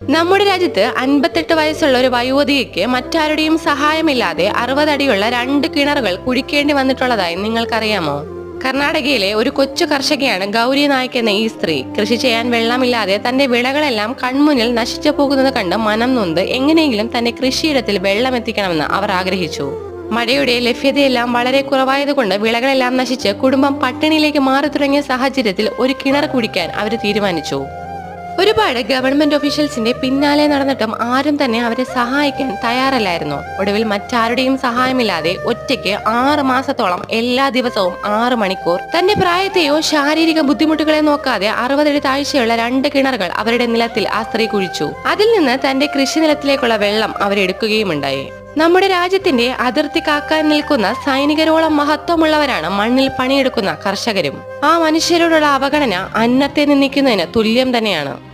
നമ്മുടെ രാജ്യത്ത് അൻപത്തെട്ട് വയസ്സുള്ള ഒരു വയോധികയ്ക്ക് മറ്റാരുടെയും സഹായമില്ലാതെ അറുപതടിയുള്ള രണ്ട് കിണറുകൾ കുഴിക്കേണ്ടി വന്നിട്ടുള്ളതായി നിങ്ങൾക്കറിയാമോ? കർണാടകയിലെ ഒരു കൊച്ചു കർഷകയാണ് ഗൗരി നായ്ക്ക് എന്ന ഈ സ്ത്രീ. കൃഷി ചെയ്യാൻ വെള്ളമില്ലാതെ തന്റെ വിളകളെല്ലാം കൺമുന്നിൽ നശിച്ചു പോകുന്നത് കണ്ട് മനം നൊന്ത് എങ്ങനെയെങ്കിലും തന്റെ കൃഷിയിടത്തിൽ വെള്ളം എത്തിക്കണമെന്ന് അവർ ആഗ്രഹിച്ചു. മഴയുടെ ലഭ്യതയെല്ലാം വളരെ കുറവായതുകൊണ്ട് വിളകളെല്ലാം നശിച്ച് കുടുംബം പട്ടിണിയിലേക്ക് മാറി തുടങ്ങിയ സാഹചര്യത്തിൽ ഒരു കിണർ കുടിക്കാൻ അവർ തീരുമാനിച്ചു. ഒരുപാട് ഗവൺമെന്റ് ഓഫീഷ്യൽസിന്റെ പിന്നാലെ നടന്നിട്ടും ആരും തന്നെ അവരെ സഹായിക്കാൻ തയ്യാറല്ലായിരുന്നു. ഒടുവിൽ മറ്റാരുടെയും സഹായമില്ലാതെ ഒറ്റയ്ക്ക് ആറ് മാസത്തോളം എല്ലാ ദിവസവും ആറ് മണിക്കൂർ തന്റെ പ്രായത്തെയോ ശാരീരിക ബുദ്ധിമുട്ടുകളെ നോക്കാതെ അറുപതടി താഴ്ചയുള്ള രണ്ട് കിണറുകൾ അവരുടെ നിലത്തിൽ ആ സ്ത്രീ കുഴിച്ചു. അതിൽ നിന്ന് തന്റെ കൃഷി നിലത്തിലേക്കുള്ള വെള്ളം അവരെടുക്കുകയുമുണ്ടായി നമ്മുടെ രാജ്യത്തിന്റെ അതിർത്തി കാക്കാൻ നിൽക്കുന്ന സൈനികരോളം മഹത്വമുള്ളവരാണ് മണ്ണിൽ പണിയെടുക്കുന്ന കർഷകരും. ആ മനുഷ്യരോടുള്ള അവഗണന അന്നത്തെ നിന്ദിക്കുന്നതിന് തുല്യം തന്നെയാണ്.